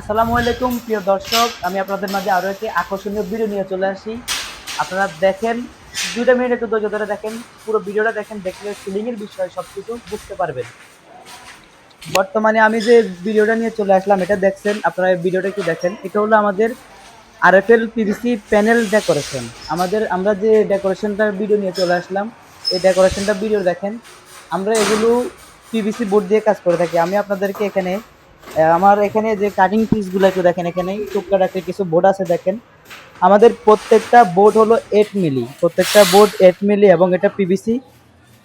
আসসালামু আলাইকুম, প্রিয় দর্শক। আমি আপনাদের মাঝে আরও একটি আকর্ষণীয় ভিডিও নিয়ে চলে আসি। আপনারা দেখেন, দুইটা মিনিট একটু ধৈর্য ধরে দেখেন। পুরো ভিডিওটা দেখেন, দেখলে সিলিংয়ের বিষয়ে সব কিছু বুঝতে পারবেন। বর্তমানে আমি যে ভিডিওটা নিয়ে চলে আসলাম, এটা দেখছেন, আপনারা ভিডিওটা একটু দেখেন। এটা হলো আমাদের আরএফএল পিভিসি প্যানেল ডেকোরেশন আমাদের, আমরা যে ডেকোরেশনটার ভিডিও নিয়ে চলে আসলাম, এই ডেকোরেশনটা ভিডিও দেখেন। আমরা এগুলো পিভিসি বোর্ড দিয়ে কাজ করে থাকি। আমি আপনাদেরকে এখানে আমার এখানে যে কাটিং পিসগুলো একটু দেখেন এখানে, টুকটাক কিছু বোর্ড আছে দেখেন। আমাদের প্রত্যেকটা বোর্ড হলো এইট মিলি প্রত্যেকটা বোর্ড এইট মিলি এবং এটা পিভিসি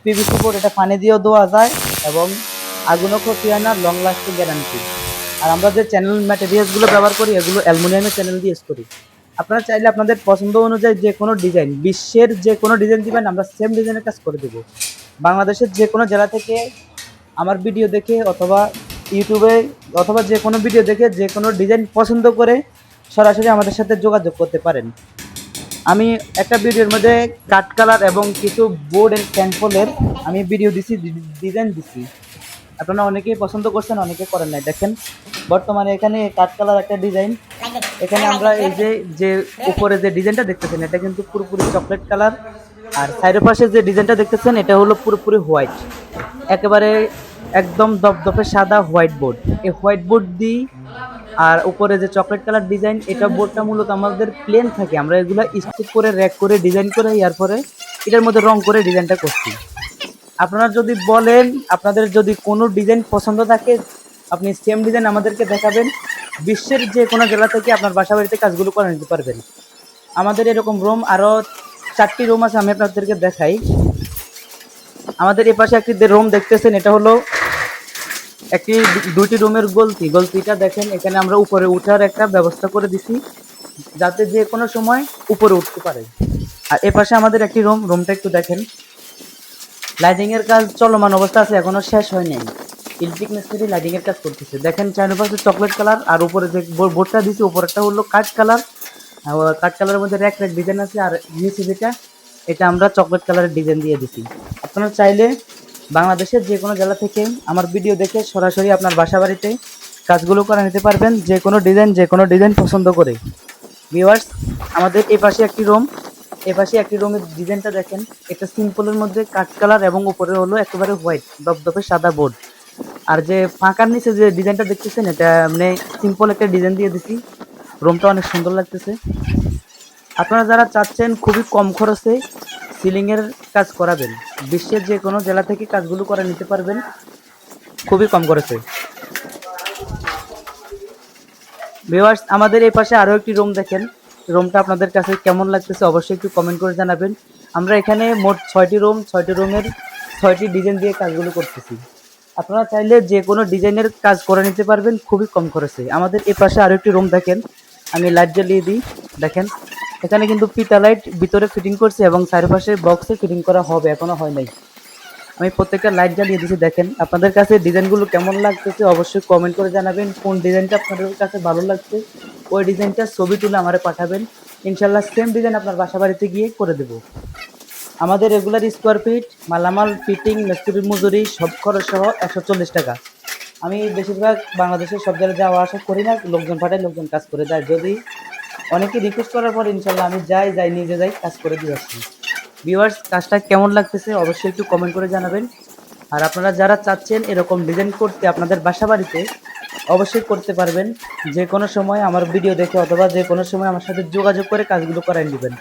পিভিসি বোর্ড এটা পানি দিয়েও দেওয়া যায় এবং আগুনও ক্ষতি হয় না লং লাস্টিং গ্যারান্টি আর আমরা যে চ্যানেল ম্যাটেরিয়ালসগুলো ব্যবহার করি, এগুলো অ্যালুমিনিয়ামের চ্যানেল দিয়ে ইউজ করি। আপনারা চাইলে আপনাদের পছন্দ অনুযায়ী যে কোনো ডিজাইন বিশ্বের যে কোনো ডিজাইন দিবেন, আমরা সেম ডিজাইনের কাজ করে দেবো। বাংলাদেশের যে কোনো জেলা থেকে আমার ভিডিও দেখে অথবা ইউটিউবে অথবা যে কোনো ভিডিও দেখে যে কোনো ডিজাইন পছন্দ করে সরাসরি আমাদের সাথে যোগাযোগ করতে পারেন। আমি একটা ভিডিওর মধ্যে কাট কালার এবং কিছু বোর্ড এন্ড স্যাম্পলের আমি ভিডিও দিছি, ডিজাইন দিছি। আপনারা অনেকেই পছন্দ করছেন, অনেকে করেন নাই। দেখেন, বর্তমানে এখানে কাট কালার একটা ডিজাইন। এখানে আমরা এই যে যে উপরে যে ডিজাইনটা দেখতেছেন, এটা কিন্তু পুরোপুরি চকলেট কালার। আর সাইডের পাশে যে ডিজাইনটা দেখতেছেন, এটা হলো পুরোপুরি হোয়াইট। একেবারে একদম দপদপে সাদা হোয়াইট বোর্ড। এই হোয়াইট বোর্ড দিই আর উপরে যে চকলেট কালার ডিজাইন, এটা বোর্ডটা মূলত আমাদের প্লেন থাকে। আমরা এগুলো স্টিক করে র্যাক করে ডিজাইন করে এরপরে এটার মধ্যে রং করে ডিজাইনটা করছি। আপনারা যদি বলেন, আপনাদের যদি কোনো ডিজাইন পছন্দ থাকে, আপনি সেম ডিজাইন আমাদেরকে দেখাবেন। বিশ্বের যে কোনো জেলা থেকে আপনার বাসা বাড়িতে কাজগুলো করে নিতে পারবেন। আমাদের এরকম রুম আরও চারটি রুম আছে, আমি আপনাদেরকে দেখাই। আমাদের এই পাশে একটি রুম দেখতেছেন, এটা হলো একটি দুইটি রুমের গলতি। গলতিটা দেখেন, এখানে আমরা উপরে উঠার একটা ব্যবস্থা করে দিছি, যাতে যে কোনো সময় উপরে উঠতে পারে। আর এ পাশে আমাদের একটি রুম, রুমটা একটু দেখেন। লাইটিং এর কাজ চলমান অবস্থা আছে, এখনও শেষ হয় নাই। ইলেকট্রিক মিস্ত্রি লাইটিং এর কাজ করতেছে। দেখেন চারপাশে চকলেট কালার, আর উপরে যে বোর্ডটা দিছি, উপরেরটা হলো কাঠ কালার। কাঠ কালারের মধ্যে র্যাক র্যাক ডিজাইন আছে, আর নিচে যেটা, এটা আমরা চকলেট কালারের ডিজাইন দিয়ে দিছি। আপনারা চাইলে বাংলাদেশের যে কোনো জেলা থেকে আমার ভিডিও দেখে সরাসরি আপনার বাসা বাড়িতে কাজগুলো করে নিতে পারবেন, যে কোনো ডিজাইন যে কোনো ডিজাইন পছন্দ করে। ভিউয়ার্স আমাদের এই পাশে একটি রুম এ পাশে একটি রুমের ডিজাইনটা দেখেন। এটা সিম্পলের মধ্যে কাঠ কালার এবং উপরে হলো একেবারে হোয়াইট দপদপে সাদা বোর্ড আর যে ফাঁকার নিচে যে ডিজাইনটা দেখতেছেন, এটা মানে সিম্পল একটা ডিজাইন দিয়ে দিছি। রুমটা অনেক সুন্দর লাগতেছে। আপনারা যারা চাচ্ছেন খুবই কম খরচে সিলিংয়ের কাজ করাবেন। বিশ্বের যে কোনো জেলা থেকে কাজগুলো করে নিতে পারবেন। খুবই কম খরচে। ভিউয়ার্স আমাদের এই পাশে আরও একটি রুম দেখেন। রুমটা আপনাদের কাছে কেমন লাগতেছে অবশ্যই একটু কমেন্ট করে জানাবেন। আমরা এখানে মোট ছয়টি রুম ছয়টি রুমের ছয়টি ডিজাইন দিয়ে কাজগুলো করতেছি। আপনারা চাইলে যে কোনো ডিজাইনের কাজ করে নিতে পারবেন, খুবই কম খরচে। আমাদের এই পাশে আরও একটি রুম দেখেন। আমি লাইট জ্বালিয়ে দিই। দেখেন। এখানে কিন্তু পিতা লাইট ভিতরে ফিটিং করছে এবং চারপাশে বক্সে ফিটিং করা হবে, এখনও হয় নাই। আমি প্রত্যেকটা লাইট জ্বালিয়ে দিয়েছি দেখেন। আপনাদের কাছে ডিজাইনগুলো কেমন লাগতেছে অবশ্যই কমেন্ট করে জানাবেন। কোন ডিজাইনটা আপনাদের কাছে ভালো লাগছে, ওই ডিজাইনটা ছবি তুলে আমারে পাঠাবেন। ইনশাল্লাহ সেম ডিজাইন আপনার বাসা বাড়িতে গিয়ে করে দেব। আমাদের রেগুলার স্কোয়ার ফিট মালামাল ফিটিং মিস্ত্রি, মজুরি, সব খরচ সহ একশো চল্লিশ টাকা। আমি বেশিরভাগ বাংলাদেশের সব জায়গায় যাওয়া আসা করি না, লোকজন পাঠাই লোকজন কাজ করে দেয়। যদি অনেকে রিকোয়েস্ট করার পর ইনশাল্লাহ আমি যাই যাই, নিজে যাই, কাজ করে দিয়ে আসছি। ভিউয়ার্স কাজটা কেমন লাগতেছে অবশ্যই একটু কমেন্ট করে জানাবেন। আর আপনারা যারা চাচ্ছেন এরকম ডিজাইন করতে আপনাদের বাসা বাড়িতে অবশ্যই করতে পারবেন। যে কোনো সময় আমার ভিডিও দেখে অথবা যে কোনো সময় আমার সাথে যোগাযোগ করে কাজগুলো করাই নেবেন।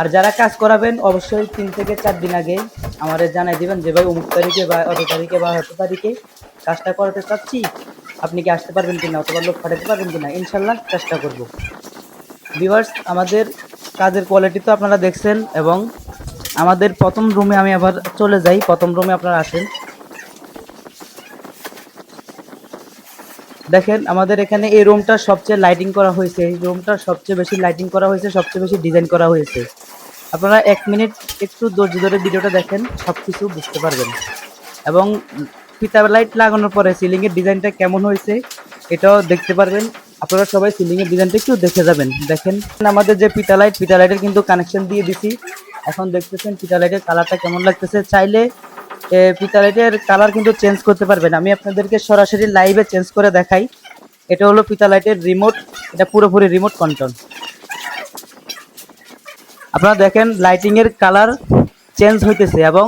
আর যারা কাজ করাবেন, অবশ্যই তিন থেকে চার দিন আগে আমাদের জানাই দিবেন যে, ভাই, অমুক তারিখে বা অত তারিখে বা এত তারিখে কাজটা করাতে চাচ্ছি। আপনি কি আসতে পারবেন কিনা অথবা লোক পাঠাতে পারবেন কিনা ইনশাল্লাহ চেষ্টা করব। ভিউয়ার্স আমাদের কাজের কোয়ালিটি তো আপনারা দেখছেন এবং আমাদের প্রথম রুমে আমি আবার চলে যাই, প্রথম রুমে আপনারা আসেন। দেখেন, আমাদের এখানে এই রুমটা সবচেয়ে লাইটিং করা হয়েছে। এই রুমটা সবচেয়ে বেশি লাইটিং করা হয়েছে, সবচেয়ে বেশি ডিজাইন করা হয়েছে। আপনারা এক মিনিট একটু ধৈর্য ধরে ভিডিওটা দেখেন সব কিছু বুঝতে পারবেন। এবং ফিতা লাইট লাগানোর পরে সিলিংয়ের ডিজাইনটা কেমন হয়েছে, এটাও দেখতে পারবেন। আপনারা সবাই সিলিংয়ের ডিজাইনটা একটু দেখে যাবেন। দেখেন, আমাদের যে পিতা লাইট পিতা লাইটের কিন্তু কানেকশন দিয়ে দিছি। এখন দেখতেছেন পিতা লাইটের কালারটা কেমন লাগতেছে। চাইলে পিতা লাইটের কালার কিন্তু চেঞ্জ করতে পারবেন। আমি আপনাদেরকে সরাসরি লাইভে চেঞ্জ করে দেখাই। এটা হলো ফিতা লাইটের রিমোট এটা পুরোপুরি রিমোট কন্ট্রোল আপনারা দেখেন লাইটিং এর কালার চেঞ্জ হইতেছে এবং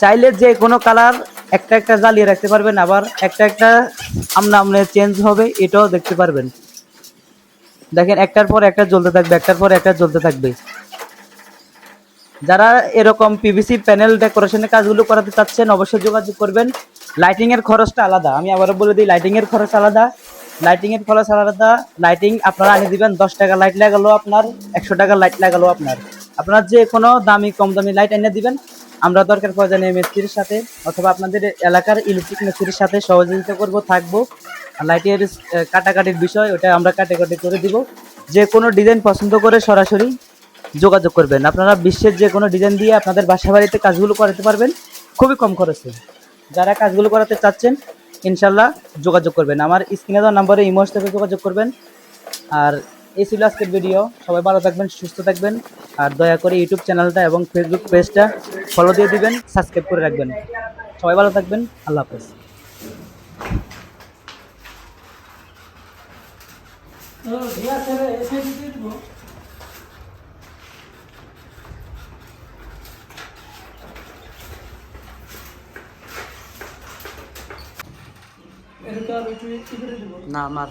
চাইলে যে কোনো কালার একটা একটা জ্বালিয়ে রাখতে পারবেন, আবার একটা একটা আমনা আমনে চেঞ্জ হবে, এটাও দেখতে পারবেন। দেখেন, একটার পর একটা জ্বলতে থাকবে, একটার পর একটা জ্বলতে থাকবে। যারা এরকম পিভিসি প্যানেল ডেকোরেশনের কাজগুলো করাতে চাচ্ছেন, অবশ্যই যোগাযোগ করবেন। লাইটিং এর খরচটা আলাদা, আমি আবারও বলে দিই লাইটিং এর খরচ আলাদা। লাইটিং এর খরচ আলাদা লাইটিং আপনারা আনিয়ে দিবেন, দশ টাকা লাইট লাগালো আপনার, একশো টাকা লাইট লাগালো আপনার। আপনার যে কোনো দামি, কম দামি লাইট এনে দিবেন আমরা দরকার প্রয়োজনে মিস্ত্রির সাথে, অথবা আপনাদের এলাকার ইলেকট্রিক মিস্ত্রির সাথে সহযোগিতা করব, থাকব। লাইটের কাটাকাটির বিষয়, ওটা আমরা কাটাকাটি করে দিব। যে কোনো ডিজাইন পছন্দ করে সরাসরি যোগাযোগ করবেন। আপনারা বিশ্বের যে কোনো ডিজাইন দিয়ে আপনাদের বাসা বাড়িতে কাজগুলো করাতে পারবেন, খুবই কম খরচে। যারা কাজগুলো করাতে চাচ্ছেন, ইনশাল্লাহ যোগাযোগ করবেন। আমার স্ক্রিনে দেওয়া নাম্বারে ইমোস থেকে যোগাযোগ করবেন। আর এই ছিল আজকের ভিডিও সবাই ভালো থাকবেন, সুস্থ থাকবেন, আর দয়া করে ইউটিউব চ্যানেলটা এবং ফেসবুক পেজটা ফলো দিয়ে দিবেন সাবস্ক্রাইব করে রাখবেন। সবাই ভালো থাকবেন, আল্লাহ হাফেজ। না আমার